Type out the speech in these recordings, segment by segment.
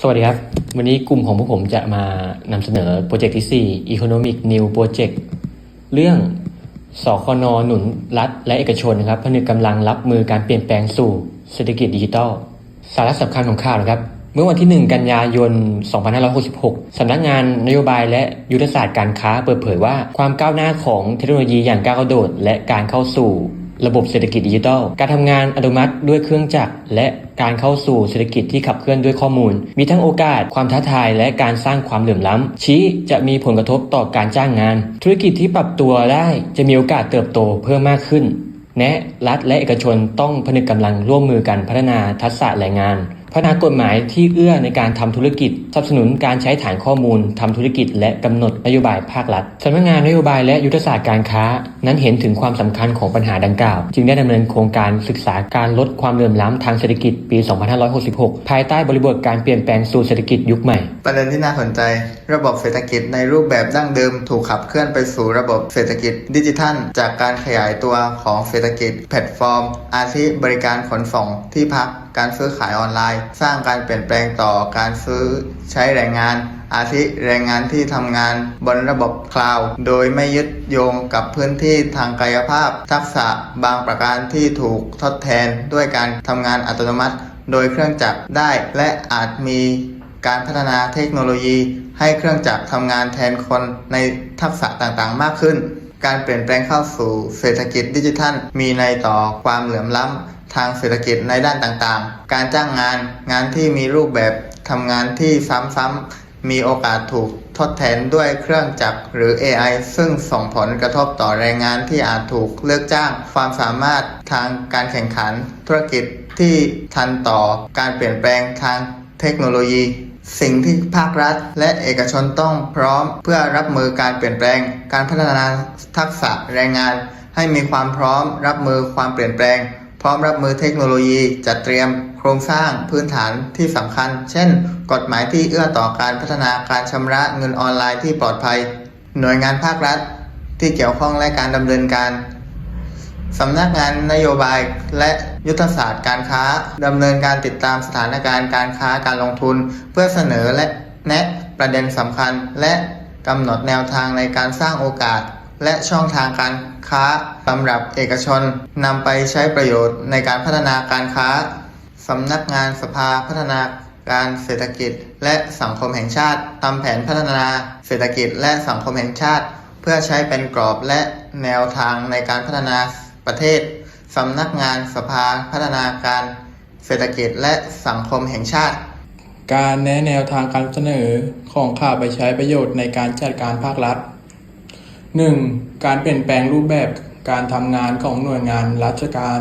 สวัสดีครับ วันนี้กลุ่มของพวกผมจะมานำเสนอโปรเจกต์ที่ 4 Economic New Project เรื่องสคนหนุนรัฐและเอกชนนะครับผนึกกำลังรับมือการเปลี่ยนแปลงสู่เศรษฐกิจดิจิทัล สาระสำคัญของข่าวนะครับ เมื่อวันที่ 1 กันยายน 2566 สำนักงานนโยบายและยุทธศาสตร์การค้าเปิดเผยว่า ความก้าวหน้าของเทคโนโลยีอย่างก้าวกระโดด และการเข้าสู่ ระบบเศรษฐกิจดิจิทัล การทำงานอัตโนมัติด้วยเครื่องจักร และการเข้าสู่เศรษฐกิจที่ขับเคลื่อนด้วยข้อมูล มีทั้งโอกาส ความท้าทาย และการสร้างความเหลื่อมล้ำ ชี้จะมีผลกระทบต่อการจ้างงาน ธุรกิจที่ปรับตัวได้จะมีโอกาสเติบโตเพิ่มมากขึ้น แนะรัฐและเอกชนต้องผนึกกำลังร่วมมือกันพัฒนาทักษะแรงงาน พัฒนากฎหมายที่เอื้อในการทำธุรกิจสนับสนุนการใช้ฐานข้อมูลทำธุรกิจ และกำหนดนโยบายภาครัฐสำนักงานนโยบายและยุทธศาสตร์การค้า นั้นเห็นถึงความสำคัญของปัญหาดังกล่าว จึงได้ดำเนินโครงการศึกษาการลดความเหลื่อมล้ำทางเศรษฐกิจปี 2566 ภายใต้บริบทการเปลี่ยนแปลงสู่เศรษฐกิจยุคใหม่ ประเด็นที่น่าสนใจ ระบบเศรษฐกิจในรูปแบบดั้งเดิมถูกขับเคลื่อนไปสู่ระบบเศรษฐกิจดิจิทัล จากการขยายตัวของเศรษฐกิจแพลตฟอร์ม อาทิบริการขนส่งที่พัก การซื้อขายออนไลน์ สร้างการเปลี่ยนแปลงต่อการซื้อใช้แรงงาน อาทิแรงงานที่ทำงานบนระบบคลาวด์โดยไม่ยึดโยงกับพื้นที่ทางกายภาพ ทักษะบางประการที่ถูกทดแทนด้วยการทำงานอัตโนมัติ โดยเครื่องจักรได้ และอาจมีการพัฒนาเทคโนโลยี ให้เครื่องจักรทำงานแทนคนในทักษะต่างๆ มากขึ้นการเปลี่ยนแปลงเข้าสู่เศรษฐกิจดิจิทัล มีในต่อความเหลื่อมล้ำ ทางเศรษฐกิจในด้านต่างๆ การจ้างงาน งานที่มีรูปแบบทำงานที่ซ้ำๆ มีโอกาสถูกทดแทนด้วยเครื่องจักรหรือ AI ซึ่งส่งผลกระทบต่อแรงงานที่อาจถูกเลิกจ้าง ความสามารถทางการแข่งขัน ธุรกิจที่ทันต่อการเปลี่ยนแปลงทางเทคโนโลยี สิ่งที่ภาครัฐ และเอกชนต้องพร้อมเพื่อรับมือการเปลี่ยนแปลง การพัฒนาทักษะแรงงาน ให้มีความพร้อมรับมือความเปลี่ยนแปลง ร้อมรับมือเทคโนโลยีจัดเตรียมโครงสร้างพื้นฐานที่สำคัญ เช่น กฎหมายที่เอื้อต่อการพัฒนาการชำระเงินออนไลน์ที่ปลอดภัย หน่วยงานภาครัฐ ที่เกี่ยวข้องและการดำเนินการสำนักงานนโยบายและยุทธศาสตร์การค้าดำเนินการติดตามสถานการณ์การค้าการลงทุน เพื่อเสนอและแนะประเด็นสำคัญและกำหนดแนวทางในการสร้างโอกาส และช่องทางการค้าสำหรับเอกชนนำไปใช้ประโยชน์ในการพัฒนาการค้าสำนักงานสภาพัฒนาการเศรษฐกิจ และสังคมแห่งชาติทำแผนพัฒนาเศรษฐกิจ และสังคมแห่งชาติ เพื่อใช้เป็นกรอบและแนวทางในการพัฒนาประเทศสำนักงานสภาพัฒนาการเศรษฐกิจและสังคมแห่งชาติ การแนะแนวทางการเสนอของข่าวไปใช้ประโยชน์ในการจัดการภาครัฐ 1. การเปลี่ยนแปลงรูปแบบการทำงานของหน่วยงานราชการ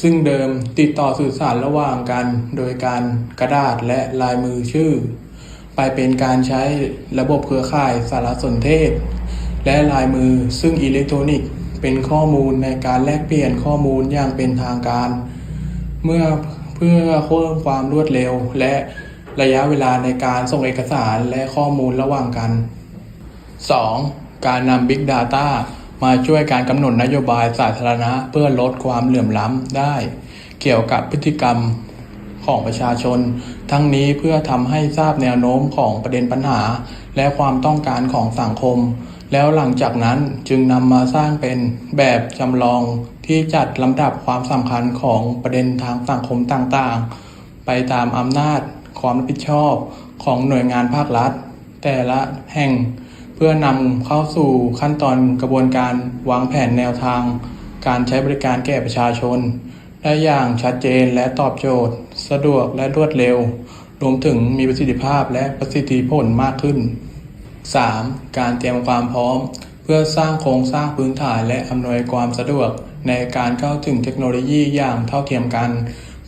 ซึ่งเดิมติดต่อสื่อสารระหว่างกัน โดยการกระดาษและลายมือชื่อ ไปเป็นการใช้ระบบเครือข่ายสารสนเทศ และลายมือซึ่งอิเล็กทรอนิกส์ เป็นข้อมูลในการแลกเปลี่ยนข้อมูลอย่างเป็นทางการ เมื่อเพื่อเพิ่มความรวดเร็ว และระยะเวลาในการส่งเอกสารและข้อมูลระหว่างกัน 2. การนำ Big Data มาช่วยการกำหนดนโยบายสาธารณะ เพื่อลดความเหลื่อมล้ำได้ เกี่ยวกับพฤติกรรมของประชาชน ทั้งนี้เพื่อทำให้ทราบแนวโน้มของประเด็นปัญหา และความต้องการของสังคม แล้วหลังจากนั้นจึงนำมาสร้างเป็นแบบจำลองที่จัดลำดับความสำคัญของประเด็นทางสังคมต่างๆ ไปตามอำนาจความรับผิดชอบของหน่วยงานภาครัฐ แต่ละแห่ง พื่อนำเข้าสู่ขั้นตอนกระบวนการวางแผนแนวทาง การใช้บริการแก่ประชาชน ได้อย่างชัดเจนและตอบโจทย์ สะดวกและรวดเร็ว รวมถึงมีประสิทธิภาพและประสิทธิผลมากขึ้น 3. การเตรียมความพร้อม เพื่อสร้างโครงสร้างพื้นฐานและอำนวยความสะดวก ในการเข้าถึงเทคโนโลยีอย่างเท่าเทียมกัน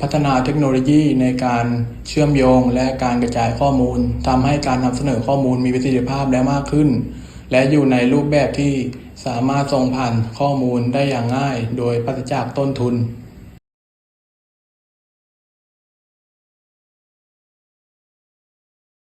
พัฒนาเทคโนโลยีในการเชื่อมโยงและการกระจายข้อมูลทำให้การนำเสนอข้อมูลมีประสิทธิภาพและมากขึ้น และอยู่ในรูปแบบที่สามารถส่งผ่านข้อมูลได้อย่างง่าย โดยปราศจากต้นทุน